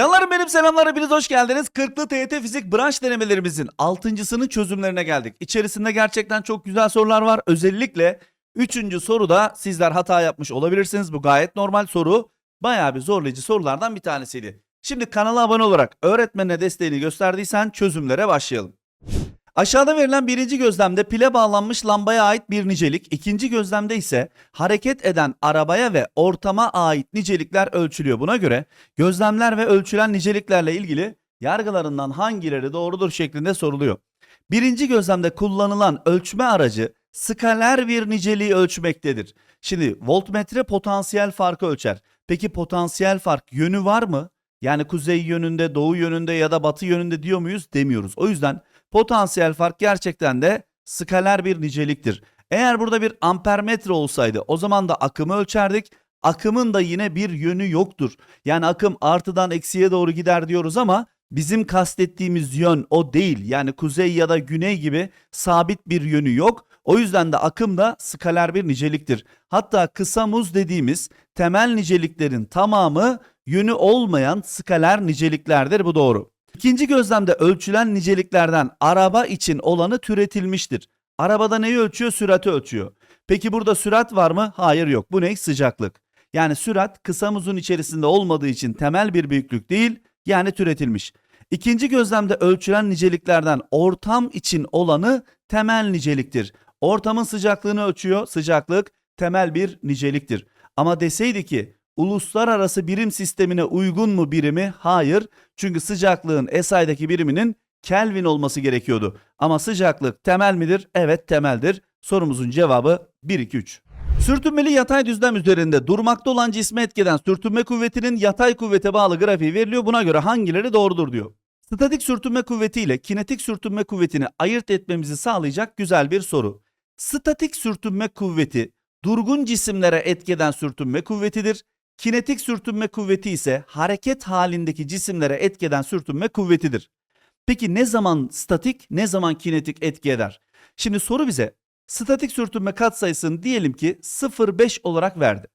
Canlarım benim selamlar hepiniz hoş geldiniz. Kırklı TYT Fizik branş denemelerimizin 6.sının çözümlerine geldik. İçerisinde gerçekten çok güzel sorular var. Özellikle 3. soruda sizler hata yapmış olabilirsiniz. Bu gayet normal soru. Bayağı bir zorlayıcı sorulardan bir tanesiydi. Şimdi kanala abone olarak öğretmenine desteğini gösterdiysen çözümlere başlayalım. Aşağıda verilen birinci gözlemde pile bağlanmış lambaya ait bir nicelik, ikinci gözlemde ise hareket eden arabaya ve ortama ait nicelikler ölçülüyor. Buna göre gözlemler ve ölçülen niceliklerle ilgili yargılarından hangileri doğrudur şeklinde soruluyor. Birinci gözlemde kullanılan ölçme aracı skaler bir niceliği ölçmektedir. Şimdi voltmetre potansiyel farkı ölçer. Peki potansiyel fark yönü var mı? Yani kuzey yönünde, doğu yönünde ya da batı yönünde diyor muyuz? Demiyoruz. O yüzden potansiyel fark gerçekten de skaler bir niceliktir. Eğer burada bir ampermetre olsaydı o zaman da akımı ölçerdik. Akımın da yine bir yönü yoktur. Yani akım artıdan eksiye doğru gider diyoruz ama bizim kastettiğimiz yön o değil. Yani kuzey ya da güney gibi sabit bir yönü yok. O yüzden de akım da skaler bir niceliktir. Hatta kısa muz dediğimiz temel niceliklerin tamamı yönü olmayan skaler niceliklerdir bu doğru. İkinci gözlemde ölçülen niceliklerden araba için olanı türetilmiştir. Arabada neyi ölçüyor? Sürati ölçüyor. Peki burada sürat var mı? Hayır yok. Bu ne? Sıcaklık. Yani sürat kısa muzun içerisinde olmadığı için temel bir büyüklük değil, yani türetilmiş. İkinci gözlemde ölçülen niceliklerden ortam için olanı temel niceliktir. Ortamın sıcaklığını ölçüyor. Sıcaklık temel bir niceliktir. Ama deseydi ki uluslararası birim sistemine uygun mu birimi? Hayır. Çünkü sıcaklığın SI'deki biriminin Kelvin olması gerekiyordu. Ama sıcaklık temel midir? Evet temeldir. Sorumuzun cevabı 1 2 3. Sürtünmeli yatay düzlem üzerinde durmakta olan cisme etkeden sürtünme kuvvetinin yatay kuvvete bağlı grafiği veriliyor. Buna göre hangileri doğrudur diyor. Statik sürtünme kuvveti ile kinetik sürtünme kuvvetini ayırt etmemizi sağlayacak güzel bir soru. Statik sürtünme kuvveti durgun cisimlere etkeden sürtünme kuvvetidir. Kinetik sürtünme kuvveti ise hareket halindeki cisimlere etkeden sürtünme kuvvetidir. Peki ne zaman statik, ne zaman kinetik etki eder? Şimdi soru bize statik sürtünme katsayısını diyelim ki 0,5 olarak verdi.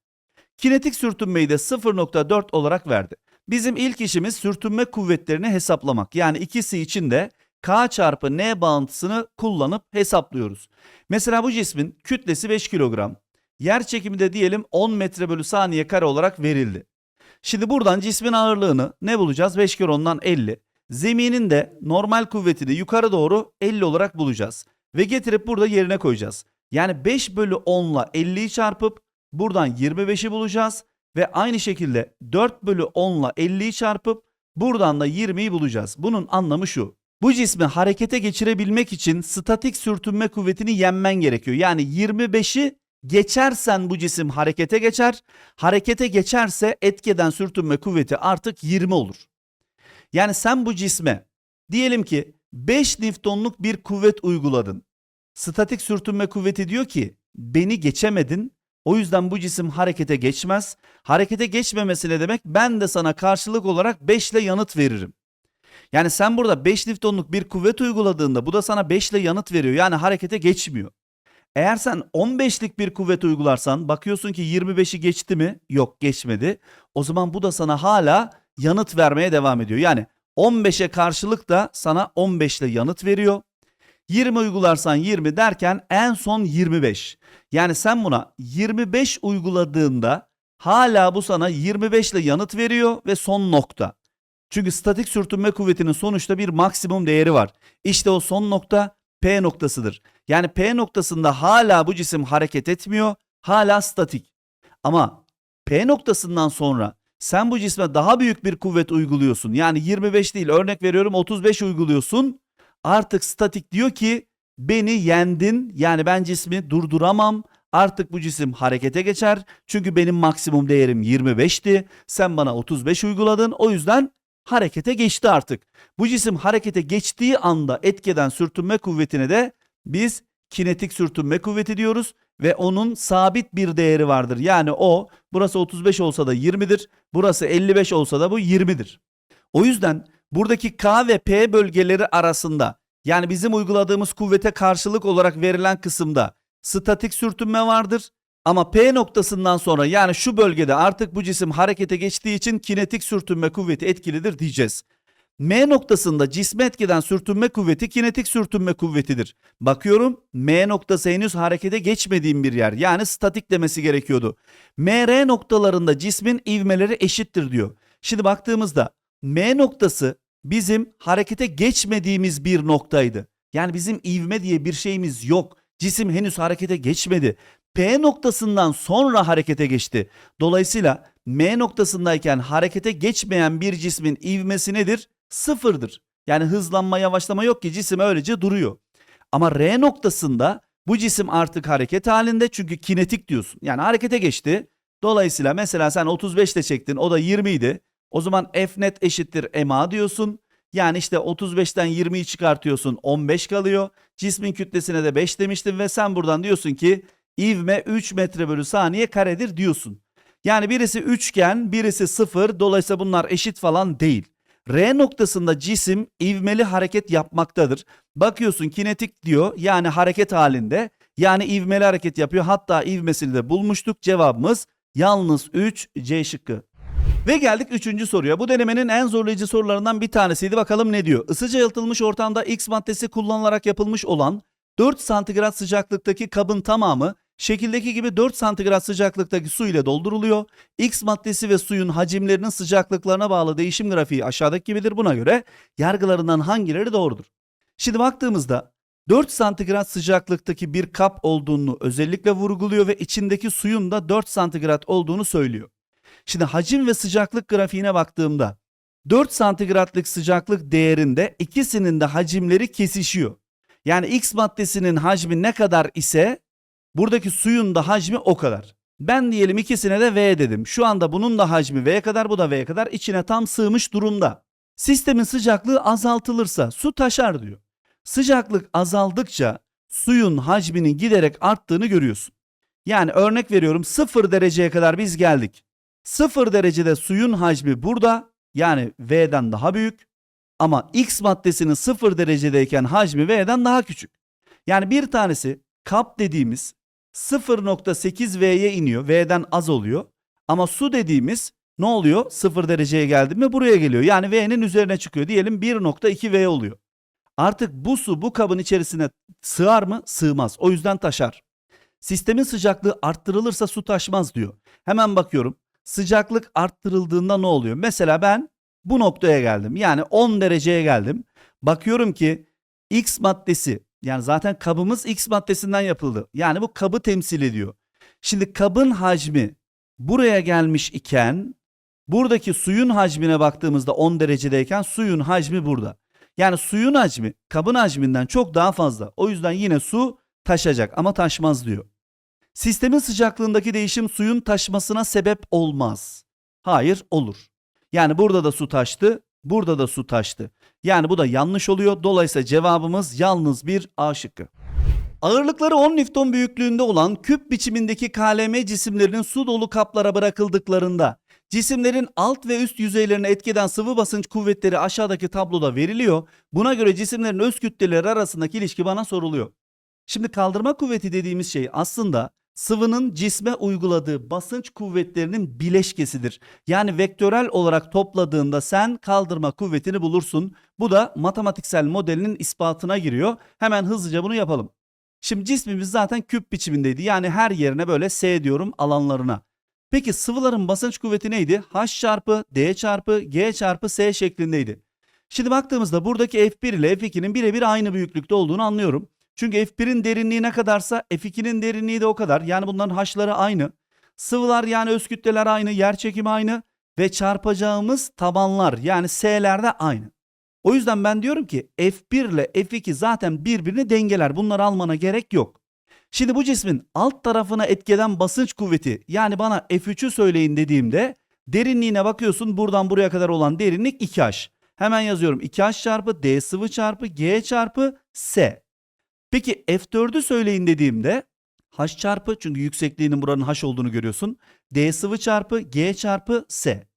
Kinetik sürtünmeyi de 0,4 olarak verdi. Bizim ilk işimiz sürtünme kuvvetlerini hesaplamak. Yani ikisi için de K çarpı N bağıntısını kullanıp hesaplıyoruz. Mesela bu cismin kütlesi 5 kilogram. Yer çekimi de diyelim 10 metre bölü saniye kare olarak verildi. Şimdi buradan cismin ağırlığını ne bulacağız? 5 kere 10'dan 50. Zeminin de normal kuvvetini yukarı doğru 50 olarak bulacağız. Ve getirip burada yerine koyacağız. Yani 5 bölü 10 ile 50'yi çarpıp buradan 25'i bulacağız. Ve aynı şekilde 4 bölü 10 ile 50'yi çarpıp buradan da 20'yi bulacağız. Bunun anlamı şu. Bu cismi harekete geçirebilmek için statik sürtünme kuvvetini yenmen gerekiyor. Yani 25'i geçersen bu cisim harekete geçer. Harekete geçerse etkeden sürtünme kuvveti artık 20 olur. Yani sen bu cisme diyelim ki 5 Newton'luk bir kuvvet uyguladın. Statik sürtünme kuvveti diyor ki beni geçemedin. O yüzden bu cisim harekete geçmez. Harekete geçmemesi ne demek? Ben de sana karşılık olarak 5 ile yanıt veririm. Yani sen burada 5 Newton'luk bir kuvvet uyguladığında bu da sana 5 ile yanıt veriyor. Yani harekete geçmiyor. Eğer sen 15'lik bir kuvvet uygularsan bakıyorsun ki 25'i geçti mi? Yok geçmedi. O zaman bu da sana hala yanıt vermeye devam ediyor. Yani 15'e karşılık da sana 15 ile yanıt veriyor. 20 uygularsan 20 derken en son 25. Yani sen buna 25 uyguladığında hala bu sana 25 ile yanıt veriyor ve son nokta. Çünkü statik sürtünme kuvvetinin sonuçta bir maksimum değeri var. İşte o son nokta P noktasıdır. Yani P noktasında hala bu cisim hareket etmiyor, hala statik. Ama P noktasından sonra sen bu cisme daha büyük bir kuvvet uyguluyorsun. Yani 25 değil örnek veriyorum 35 uyguluyorsun. Artık statik diyor ki beni yendin. Yani ben cismi durduramam. Artık bu cisim harekete geçer. Çünkü benim maksimum değerim 25'ti. Sen bana 35 uyguladın. O yüzden harekete geçti artık. Bu cisim harekete geçtiği anda etkeden sürtünme kuvvetine de biz kinetik sürtünme kuvveti diyoruz ve onun sabit bir değeri vardır. Yani o burası 35 olsa da 20'dir. Burası 55 olsa da bu 20'dir. O yüzden buradaki K ve P bölgeleri arasında yani bizim uyguladığımız kuvvete karşılık olarak verilen kısımda statik sürtünme vardır. Ama P noktasından sonra yani şu bölgede artık bu cisim harekete geçtiği için kinetik sürtünme kuvveti etkilidir diyeceğiz. M noktasında cisme etkiden sürtünme kuvveti kinetik sürtünme kuvvetidir. Bakıyorum M noktası henüz harekete geçmediğim bir yer. Yani statik demesi gerekiyordu. MR noktalarında cismin ivmeleri eşittir diyor. Şimdi baktığımızda M noktası bizim harekete geçmediğimiz bir noktaydı. Yani bizim ivme diye bir şeyimiz yok. Cisim henüz harekete geçmedi. P noktasından sonra harekete geçti. Dolayısıyla M noktasındayken harekete geçmeyen bir cismin ivmesi nedir? Sıfırdır. Yani hızlanma yavaşlama yok ki cisim öylece duruyor. Ama R noktasında bu cisim artık hareket halinde çünkü kinetik diyorsun. Yani harekete geçti. Dolayısıyla mesela sen 35 ile çektin o da 20 idi. O zaman F net eşittir MA diyorsun. Yani işte 35'ten 20'yi çıkartıyorsun 15 kalıyor. Cismin kütlesine de 5 demiştin ve sen buradan diyorsun ki ivme 3 metre bölü saniye karedir diyorsun. Yani birisi üçgen birisi sıfır dolayısıyla bunlar eşit falan değil. R noktasında cisim ivmeli hareket yapmaktadır. Bakıyorsun kinetik diyor yani hareket halinde yani ivmeli hareket yapıyor. Hatta ivmesini de bulmuştuk cevabımız yalnız 3 C şıkkı. Ve geldik üçüncü soruya. Bu denemenin en zorlayıcı sorularından bir tanesiydi. Bakalım ne diyor? Isıca yalıtılmış ortamda X maddesi kullanılarak yapılmış olan 4 santigrat sıcaklıktaki kabın tamamı şekildeki gibi 4 santigrat sıcaklıktaki su ile dolduruluyor. X maddesi ve suyun hacimlerinin sıcaklıklarına bağlı değişim grafiği aşağıdaki gibidir. Buna göre yargılarından hangileri doğrudur? Şimdi baktığımızda 4 santigrat sıcaklıktaki bir kap olduğunu özellikle vurguluyor ve içindeki suyun da 4 santigrat olduğunu söylüyor. Şimdi hacim ve sıcaklık grafiğine baktığımda 4 santigratlık sıcaklık değerinde ikisinin de hacimleri kesişiyor. Yani X maddesinin hacmi ne kadar ise buradaki suyun da hacmi o kadar. Ben diyelim ikisine de V dedim. Şu anda bunun da hacmi V'ye kadar bu da V'ye kadar içine tam sığmış durumda. Sistemin sıcaklığı azaltılırsa su taşar diyor. Sıcaklık azaldıkça suyun hacminin giderek arttığını görüyorsun. Yani örnek veriyorum 0 dereceye kadar biz geldik. 0 derecede suyun hacmi burada yani V'den daha büyük ama X maddesinin 0 derecedeyken hacmi V'den daha küçük. Yani bir tanesi kap dediğimiz 0.8 V'ye iniyor. V'den az oluyor. Ama su dediğimiz ne oluyor? 0 dereceye geldi mi buraya geliyor. Yani V'nin üzerine çıkıyor. Diyelim 1.2 V oluyor. Artık bu su bu kabın içerisine sığar mı? Sığmaz. O yüzden taşar. Sistemin sıcaklığı arttırılırsa su taşmaz diyor. Hemen bakıyorum. Sıcaklık arttırıldığında ne oluyor? Mesela ben bu noktaya geldim. Yani 10 dereceye geldim. Bakıyorum ki X maddesi yani zaten kabımız X maddesinden yapıldı. Yani bu kabı temsil ediyor. Şimdi kabın hacmi buraya gelmiş iken buradaki suyun hacmine baktığımızda 10 derecedeyken suyun hacmi burada. Yani suyun hacmi kabın hacminden çok daha fazla. O yüzden yine su taşacak ama taşmaz diyor. Sistemin sıcaklığındaki değişim suyun taşmasına sebep olmaz. Hayır olur. Yani burada da su taştı, burada da su taştı. Yani bu da yanlış oluyor. Dolayısıyla cevabımız yalnız bir A şıkkı. Ağırlıkları 10 Newton büyüklüğünde olan küp biçimindeki KLM cisimlerinin su dolu kaplara bırakıldıklarında cisimlerin alt ve üst yüzeylerine etkeden sıvı basınç kuvvetleri aşağıdaki tabloda veriliyor. Buna göre cisimlerin öz kütleleri arasındaki ilişki bana soruluyor. Şimdi kaldırma kuvveti dediğimiz şey aslında sıvının cisme uyguladığı basınç kuvvetlerinin bileşkesidir. Yani vektörel olarak topladığında sen kaldırma kuvvetini bulursun. Bu da matematiksel modelinin ispatına giriyor. Hemen hızlıca bunu yapalım. Şimdi cismimiz zaten küp biçimindeydi. Yani her yerine böyle S diyorum alanlarına. Peki sıvıların basınç kuvveti neydi? H çarpı D çarpı G çarpı S şeklindeydi. Şimdi baktığımızda buradaki F1 ile F2'nin birebir aynı büyüklükte olduğunu anlıyorum. Çünkü F1'in derinliği ne kadarsa F2'nin derinliği de o kadar. Yani bunların H'ları aynı. Sıvılar yani öz kütleler aynı, yer çekimi aynı ve çarpacağımız tabanlar yani S'ler de aynı. O yüzden ben diyorum ki F1 ile F2 zaten birbirini dengeler. Bunları almana gerek yok. Şimdi bu cismin alt tarafına etkeden basınç kuvveti yani bana F3'ü söyleyin dediğimde derinliğine bakıyorsun buradan buraya kadar olan derinlik 2H. Hemen yazıyorum 2H çarpı D sıvı çarpı G çarpı S. Peki F4'ü söyleyin dediğimde H çarpı çünkü yüksekliğinin buranın H olduğunu görüyorsun. D sıvı çarpı G çarpı S.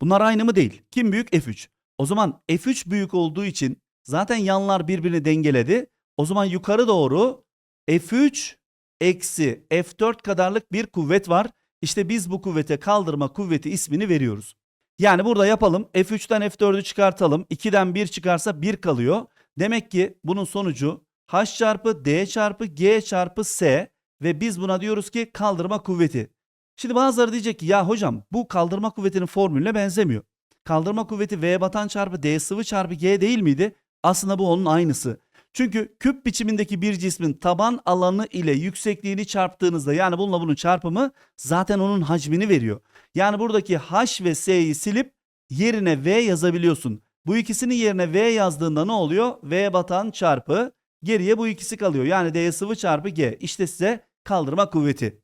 Bunlar aynı mı değil? Kim büyük? F3. O zaman F3 büyük olduğu için zaten yanlar birbirini dengeledi. O zaman yukarı doğru F3 eksi F4 kadarlık bir kuvvet var. İşte biz bu kuvvete kaldırma kuvveti ismini veriyoruz. Yani burada yapalım. F3'ten F4'ü çıkartalım. 2'den 1 çıkarsa 1 kalıyor. Demek ki bunun sonucu H çarpı D çarpı G çarpı S ve biz buna diyoruz ki kaldırma kuvveti. Şimdi bazıları diyecek ki ya hocam bu kaldırma kuvvetinin formülüne benzemiyor. Kaldırma kuvveti V batan çarpı D sıvı çarpı G değil miydi? Aslında bu onun aynısı. Çünkü küp biçimindeki bir cismin taban alanı ile yüksekliğini çarptığınızda yani bununla bunun çarpımı zaten onun hacmini veriyor. Yani buradaki H ve S'yi silip yerine V yazabiliyorsun. Bu ikisinin yerine V yazdığında ne oluyor? V batan çarpı geriye bu ikisi kalıyor. Yani D sıvı çarpı G. İşte size kaldırma kuvveti.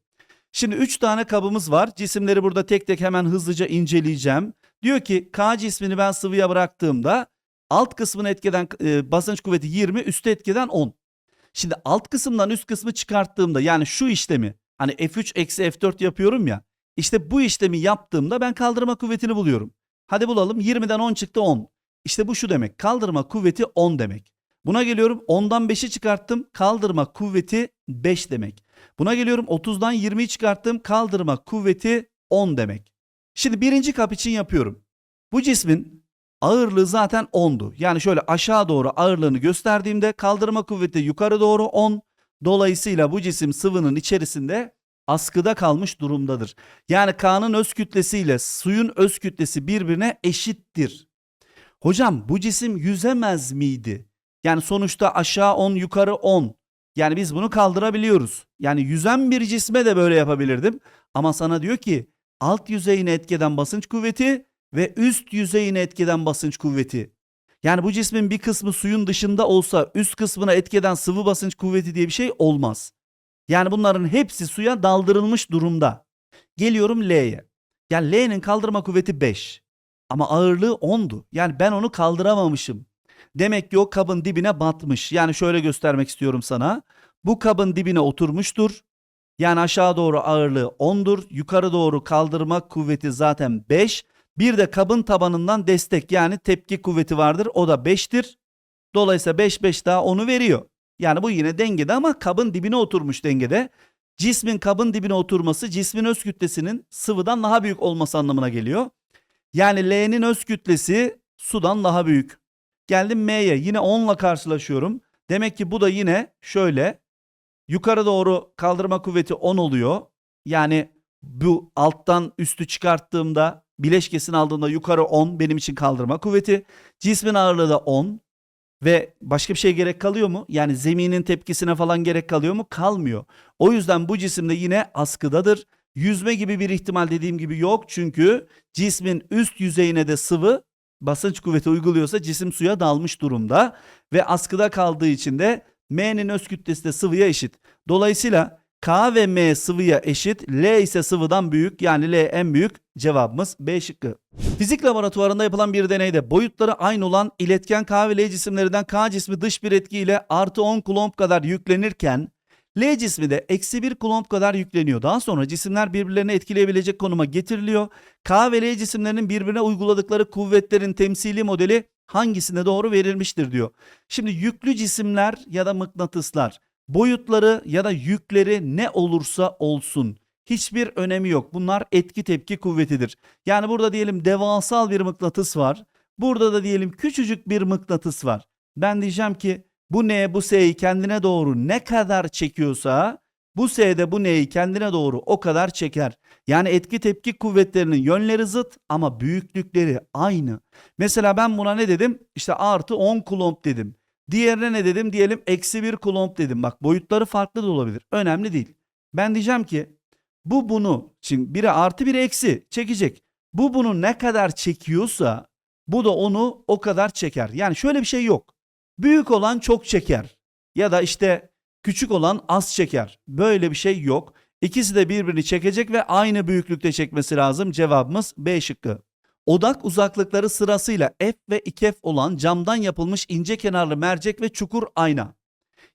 Şimdi 3 tane kabımız var. Cisimleri burada tek tek hemen hızlıca inceleyeceğim. Diyor ki K cismini ben sıvıya bıraktığımda alt kısmını etkeden e, basınç kuvveti 20, üstte etkeden 10. Şimdi alt kısımdan üst kısmı çıkarttığımda yani şu işlemi hani F3 eksi F4 yapıyorum ya. İşte bu işlemi yaptığımda ben kaldırma kuvvetini buluyorum. Hadi bulalım 20'den 10 çıktı 10. İşte bu şu demek kaldırma kuvveti 10 demek. Buna geliyorum 10'dan 5'i çıkarttım kaldırma kuvveti 5 demek. Buna geliyorum 30'dan 20'yi çıkarttım kaldırma kuvveti 10 demek. Şimdi birinci kap için yapıyorum. Bu cismin ağırlığı zaten 10'du. Yani şöyle aşağı doğru ağırlığını gösterdiğimde kaldırma kuvveti yukarı doğru 10. Dolayısıyla bu cisim sıvının içerisinde askıda kalmış durumdadır. Yani K'nın öz kütlesiyle suyun öz kütlesi birbirine eşittir. Hocam bu cisim yüzemez miydi? Yani sonuçta aşağı 10 yukarı 10. Yani biz bunu kaldırabiliyoruz. Yani yüzen bir cisme de böyle yapabilirdim. Ama sana diyor ki alt yüzeyine etkeden basınç kuvveti ve üst yüzeyine etkeden basınç kuvveti. Yani bu cismin bir kısmı suyun dışında olsa üst kısmına etkeden sıvı basınç kuvveti diye bir şey olmaz. Yani bunların hepsi suya daldırılmış durumda. Geliyorum L'ye. Yani L'nin kaldırma kuvveti 5. Ama ağırlığı 10'du. Yani ben onu kaldıramamışım. Demek ki o kabın dibine batmış. Yani şöyle göstermek istiyorum sana. Bu kabın dibine oturmuştur. Yani aşağı doğru ağırlığı 10'dur. Yukarı doğru kaldırma kuvveti zaten 5. Bir de kabın tabanından destek yani tepki kuvveti vardır. O da 5'tir. Dolayısıyla 5 5 daha onu veriyor. Yani bu yine dengede ama kabın dibine oturmuş dengede. Cismin kabın dibine oturması cismin öz kütlesinin sıvıdan daha büyük olması anlamına geliyor. Yani L'nin öz kütlesi sudan daha büyük. Geldim M'ye yine 10 ile karşılaşıyorum. Demek ki bu da yine şöyle yukarı doğru kaldırma kuvveti 10 oluyor. Yani bu alttan üstü çıkarttığımda bileşkesini aldığımda yukarı 10 benim için kaldırma kuvveti. Cismin ağırlığı da 10 ve başka bir şey gerek kalıyor mu? Yani zeminin tepkisine falan gerek kalıyor mu? Kalmıyor. O yüzden bu cisim de yine askıdadır. Yüzme gibi bir ihtimal dediğim gibi yok çünkü cismin üst yüzeyine de sıvı basınç kuvveti uyguluyorsa cisim suya dalmış durumda ve askıda kaldığı için de M'nin öz kütlesi de sıvıya eşit. Dolayısıyla K ve M sıvıya eşit, L ise sıvıdan büyük yani L en büyük cevabımız B şıkkı. Fizik laboratuvarında yapılan bir deneyde boyutları aynı olan iletken K ve L cisimlerinden K cismi dış bir etkiyle artı 10 kulomb kadar yüklenirken L cismi de eksi 1 kulomb kadar yükleniyor. Daha sonra cisimler birbirlerini etkileyebilecek konuma getiriliyor. K ve L cisimlerinin birbirine uyguladıkları kuvvetlerin temsili modeli hangisine doğru verilmiştir diyor. Şimdi yüklü cisimler ya da mıknatıslar boyutları ya da yükleri ne olursa olsun hiçbir önemi yok. Bunlar etki tepki kuvvetidir. Yani burada diyelim devasal bir mıknatıs var. Burada da diyelim küçücük bir mıknatıs var. Ben diyeceğim ki bu N bu S'yi kendine doğru ne kadar çekiyorsa bu S de bu N'yi kendine doğru o kadar çeker. Yani etki tepki kuvvetlerinin yönleri zıt ama büyüklükleri aynı. Mesela ben buna ne dedim? İşte artı 10 kulomb dedim. Diğerine ne dedim? Diyelim eksi 1 kulomb dedim. Bak boyutları farklı da olabilir. Önemli değil. Ben diyeceğim ki bu bunu şimdi biri artı biri eksi çekecek. Bu bunu ne kadar çekiyorsa bu da onu o kadar çeker. Yani şöyle bir şey yok. Büyük olan çok çeker. Ya da işte küçük olan az çeker. Böyle bir şey yok. İkisi de birbirini çekecek ve aynı büyüklükte çekmesi lazım. Cevabımız B şıkkı. Odak uzaklıkları sırasıyla f ve 2f olan camdan yapılmış ince kenarlı mercek ve çukur ayna.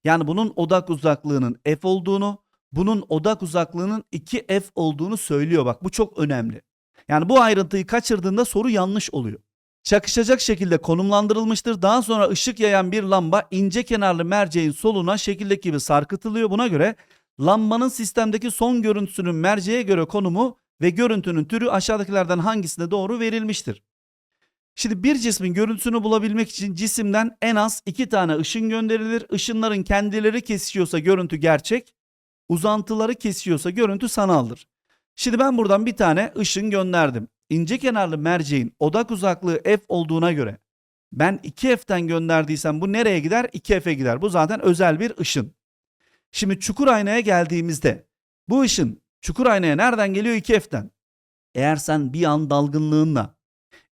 Yani bunun odak uzaklığının f olduğunu, bunun odak uzaklığının 2f olduğunu söylüyor. Bak bu çok önemli. Yani bu ayrıntıyı kaçırdığında soru yanlış oluyor. Çakışacak şekilde konumlandırılmıştır. Daha sonra ışık yayan bir lamba ince kenarlı merceğin soluna şekildeki gibi sarkıtılıyor. Buna göre lambanın sistemdeki son görüntüsünün merceğe göre konumu ve görüntünün türü aşağıdakilerden hangisine doğru verilmiştir? Şimdi bir cismin görüntüsünü bulabilmek için cisimden en az iki tane ışın gönderilir. Işınların kendileri kesişiyorsa görüntü gerçek, uzantıları kesiyorsa görüntü sanaldır. Şimdi ben buradan bir tane ışın gönderdim. İnce kenarlı merceğin odak uzaklığı f olduğuna göre ben 2f'ten gönderdiysem bu nereye gider? 2f'e gider. Bu zaten özel bir ışın. Şimdi çukur aynaya geldiğimizde bu ışın çukur aynaya nereden geliyor? 2f'ten. Eğer sen bir an dalgınlığınla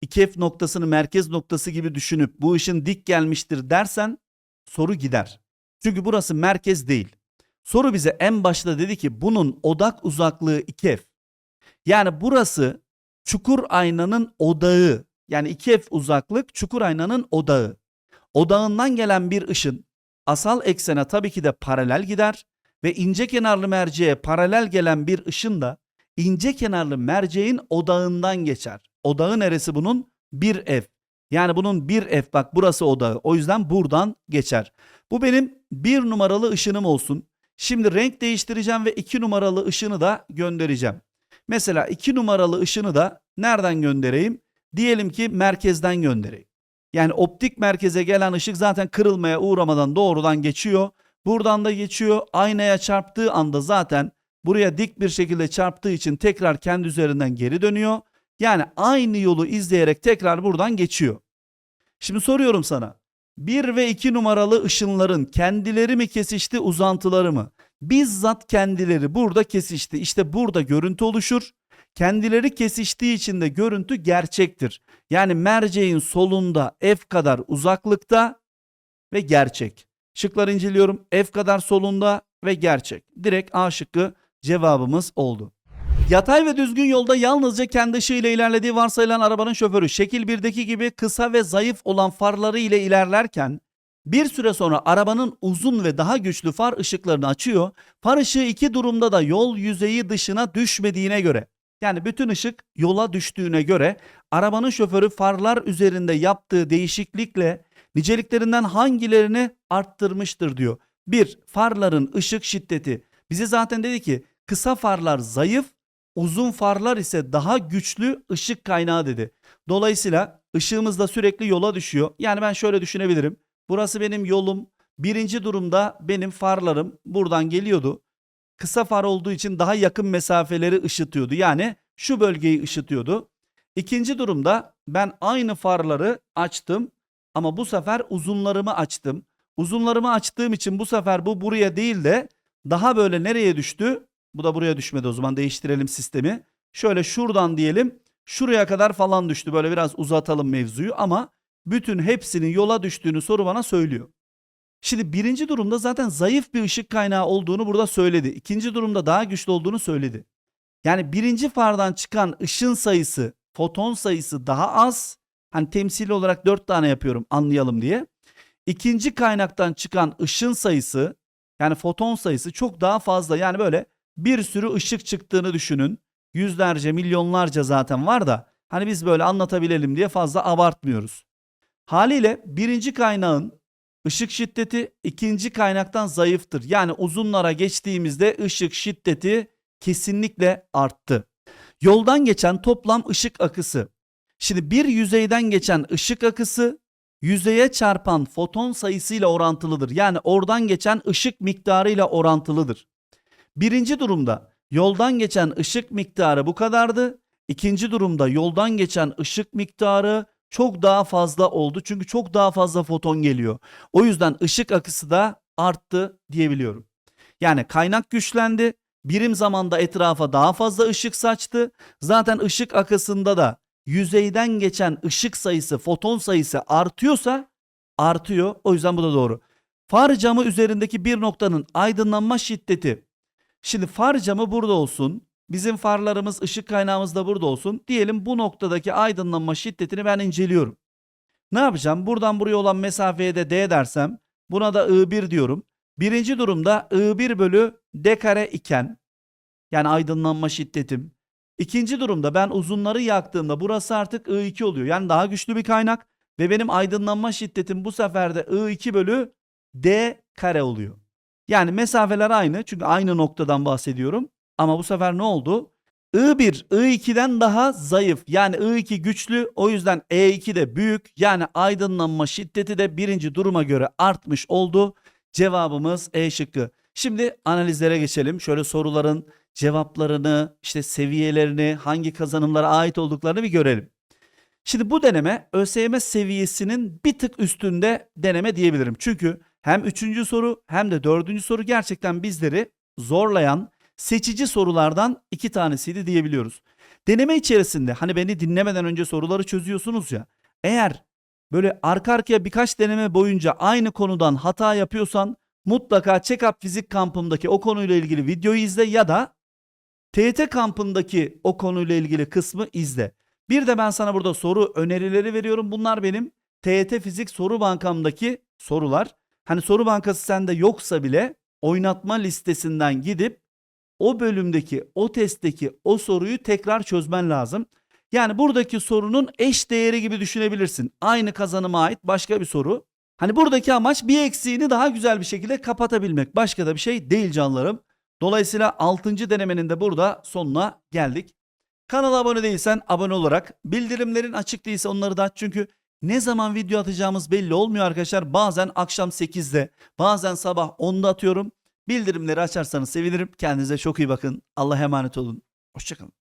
2f noktasını merkez noktası gibi düşünüp bu ışın dik gelmiştir dersen soru gider. Çünkü burası merkez değil. Soru bize en başta dedi ki bunun odak uzaklığı 2f. Yani burası çukur aynanın odağı. Yani 2f uzaklık çukur aynanın odağı. Odağından gelen bir ışın asal eksene tabii ki de paralel gider ve ince kenarlı merceğe paralel gelen bir ışın da ince kenarlı merceğin odağından geçer. Odağı neresi bunun? 1f. Yani bunun 1f bak burası odağı. O yüzden buradan geçer. Bu benim bir numaralı ışınım olsun. Şimdi renk değiştireceğim ve 2 numaralı ışını da göndereceğim. Mesela 2 numaralı ışını da nereden göndereyim? Diyelim ki merkezden göndereyim. Yani optik merkeze gelen ışık zaten kırılmaya uğramadan doğrudan geçiyor. Buradan da geçiyor. Aynaya çarptığı anda zaten buraya dik bir şekilde çarptığı için tekrar kendi üzerinden geri dönüyor. Yani aynı yolu izleyerek tekrar buradan geçiyor. Şimdi soruyorum sana. 1 ve 2 numaralı ışınların kendileri mi kesişti uzantıları mı? Bizzat kendileri burada kesişti. İşte burada görüntü oluşur. Kendileri kesiştiği için de görüntü gerçektir. Yani merceğin solunda f kadar uzaklıkta ve gerçek. Şıkları inceliyorum. F kadar solunda ve gerçek. Direkt A şıkkı cevabımız oldu. Yatay ve düzgün yolda yalnızca kendi ışığıyla ilerlediği varsayılan arabanın şoförü şekil 1'deki gibi kısa ve zayıf olan farları ile ilerlerken bir süre sonra arabanın uzun ve daha güçlü far ışıklarını açıyor. Far ışığı iki durumda da yol yüzeyi dışına düşmediğine göre yani bütün ışık yola düştüğüne göre arabanın şoförü farlar üzerinde yaptığı değişiklikle niceliklerinden hangilerini arttırmıştır diyor. Bir, farların ışık şiddeti. Bize zaten dedi ki kısa farlar zayıf, uzun farlar ise daha güçlü ışık kaynağı dedi. Dolayısıyla ışığımız da sürekli yola düşüyor. Yani ben şöyle düşünebilirim. Burası benim yolum. Birinci durumda benim farlarım buradan geliyordu. Kısa far olduğu için daha yakın mesafeleri ışıtıyordu. Yani şu bölgeyi ışıtıyordu. İkinci durumda ben aynı farları açtım ama bu sefer uzunlarımı açtım. Uzunlarımı açtığım için bu sefer bu buraya değil de daha böyle nereye düştü? Bu da buraya düşmedi o zaman değiştirelim sistemi. Şöyle şuradan diyelim şuraya kadar falan düştü. Böyle biraz uzatalım mevzuyu ama bütün hepsinin yola düştüğünü soru bana söylüyor. Şimdi birinci durumda zaten zayıf bir ışık kaynağı olduğunu burada söyledi. İkinci durumda daha güçlü olduğunu söyledi. Yani birinci fardan çıkan ışın sayısı, foton sayısı daha az. Hani temsili olarak dört tane yapıyorum anlayalım diye. İkinci kaynaktan çıkan ışın sayısı yani foton sayısı çok daha fazla. Yani böyle bir sürü ışık çıktığını düşünün. Yüzlerce, milyonlarca zaten var da hani biz böyle anlatabilelim diye fazla abartmıyoruz. Haliyle birinci kaynağın ışık şiddeti ikinci kaynaktan zayıftır. Yani uzunlara geçtiğimizde ışık şiddeti kesinlikle arttı. Yoldan geçen toplam ışık akısı. Şimdi bir yüzeyden geçen ışık akısı yüzeye çarpan foton sayısıyla orantılıdır. Yani oradan geçen ışık miktarıyla orantılıdır. Birinci durumda yoldan geçen ışık miktarı bu kadardı. İkinci durumda yoldan geçen ışık miktarı çok daha fazla oldu. Çünkü çok daha fazla foton geliyor. O yüzden ışık akısı da arttı diyebiliyorum. Yani kaynak güçlendi. Birim zamanda etrafa daha fazla ışık saçtı. Zaten ışık akısında da yüzeyden geçen ışık sayısı, foton sayısı artıyorsa artıyor. O yüzden bu da doğru. Far camı üzerindeki bir noktanın aydınlanma şiddeti. Şimdi far camı burada olsun. Bizim farlarımız, ışık kaynağımız da burada olsun. Diyelim bu noktadaki aydınlanma şiddetini ben inceliyorum. Ne yapacağım? Buradan buraya olan mesafeye de D dersem buna da I1 diyorum. Birinci durumda I1 bölü D kare iken yani aydınlanma şiddetim. İkinci durumda ben uzunları yaktığımda burası artık I2 oluyor. Yani daha güçlü bir kaynak ve benim aydınlanma şiddetim bu sefer de I2 bölü D kare oluyor. Yani mesafeler aynı çünkü aynı noktadan bahsediyorum. Ama bu sefer ne oldu? I1 I2'den daha zayıf. Yani I2 güçlü o yüzden E2 de büyük. Yani aydınlanma şiddeti de birinci duruma göre artmış oldu. Cevabımız E şıkkı. Şimdi analizlere geçelim. Şöyle soruların cevaplarını, işte seviyelerini, hangi kazanımlara ait olduklarını bir görelim. Şimdi bu deneme ÖSYM seviyesinin bir tık üstünde deneme diyebilirim. Çünkü hem üçüncü soru hem de dördüncü soru gerçekten bizleri zorlayan seçici sorulardan iki tanesiydi diyebiliyoruz. Deneme içerisinde hani beni dinlemeden önce soruları çözüyorsunuz ya. Eğer böyle arka arkaya birkaç deneme boyunca aynı konudan hata yapıyorsan mutlaka Check-up Fizik kampımdaki o konuyla ilgili videoyu izle ya da TYT kampındaki o konuyla ilgili kısmı izle. Bir de ben sana burada soru önerileri veriyorum. Bunlar benim TYT Fizik soru bankamdaki sorular. Hani soru bankası sende yoksa bile oynatma listesinden gidip o bölümdeki, o testteki o soruyu tekrar çözmen lazım. Yani buradaki sorunun eş değeri gibi düşünebilirsin. Aynı kazanıma ait başka bir soru. Hani buradaki amaç bir eksiğini daha güzel bir şekilde kapatabilmek. Başka da bir şey değil canlarım. Dolayısıyla 6. denemenin de burada sonuna geldik. Kanala abone değilsen abone olarak bildirimlerin açık değilse onları da aç çünkü ne zaman video atacağımız belli olmuyor arkadaşlar. Bazen akşam 8'de bazen sabah 10'da atıyorum. Bildirimleri açarsanız sevinirim. Kendinize çok iyi bakın. Allah'a emanet olun. Hoşçakalın.